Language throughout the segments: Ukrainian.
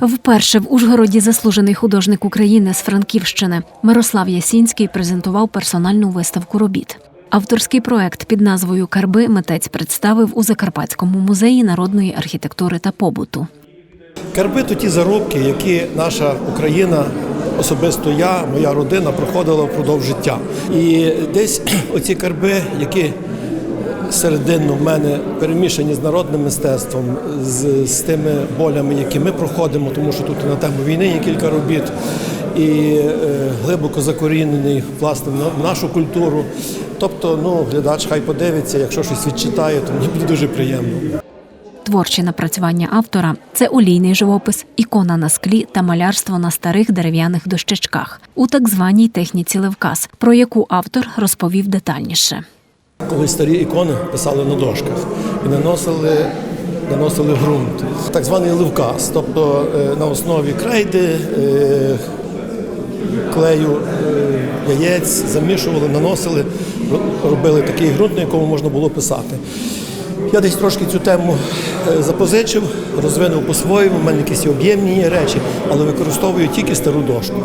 Вперше в Ужгороді заслужений художник України з Франківщини Мирослав Ясінський презентував персональну виставку робіт. Авторський проект під назвою Карби митець представив у Закарпатському музеї народної архітектури та побуту. Карби то ті заробки, які наша Україна, особисто я, моя родина проходила впродовж життя. І десь оці карби, які серединно в мене перемішані з народним мистецтвом, з, з тими болями, які ми проходимо, тому що тут на тему війни є кілька робіт, і е, глибоко закорінений власне в нашу культуру. Тобто, ну, глядач хай подивиться, якщо щось відчитає, то мені буде дуже приємно. Творчі напрацювання автора це олійний живопис, ікона на склі та малярство на старих дерев'яних дощечках у так званій техніці левкас, про яку автор розповів детальніше. Коли старі ікони писали на дошках і наносили, наносили ґрунт, так званий ливкас, тобто е, на основі крейди, е, клею, е, яєць замішували, наносили, робили такий ґрунт, на якому можна було писати. Я десь трошки цю тему запозичив, розвинув по-своєму, в мене якісь об'ємні речі, але використовую тільки стару дошку.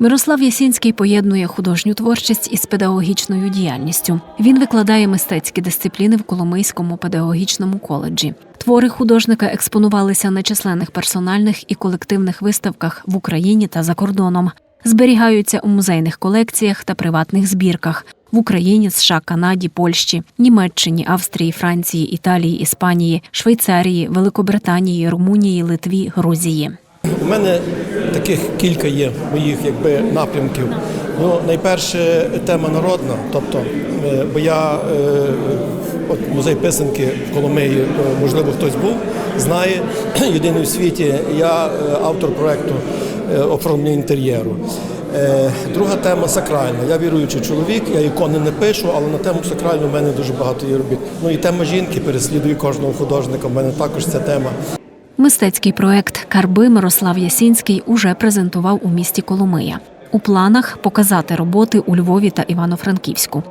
Мирослав Ясінський поєднує художню творчість із педагогічною діяльністю. Він викладає мистецькі дисципліни в Коломийському педагогічному коледжі. Твори художника експонувалися на численних персональних і колективних виставках в Україні та за кордоном. Зберігаються у музейних колекціях та приватних збірках в Україні, США, Канаді, Польщі, Німеччині, Австрії, Франції, Італії, Іспанії, Швейцарії, Великобританії, Румунії, Литві, Грузії. У мене таких кілька є моїх якби напрямків. Ну, найперше тема народна, тобто, е, бо я е, от музей писанки в Коломиї, е, можливо, хтось був, знає єдиний в світі. Я автор проекту оформлення інтер'єру. Друга тема сакральна. Я віруючий чоловік, я ікони не пишу, але на тему сакральну в мене дуже багато є робіт. Ну і тема жінки переслідує кожного художника. В мене також ця тема. Мистецький проект Карби Мирослав Ясінський уже презентував у місті Коломия. У планах показати роботи у Львові та Івано-Франківську.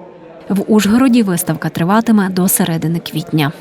В Ужгороді виставка триватиме до середини квітня.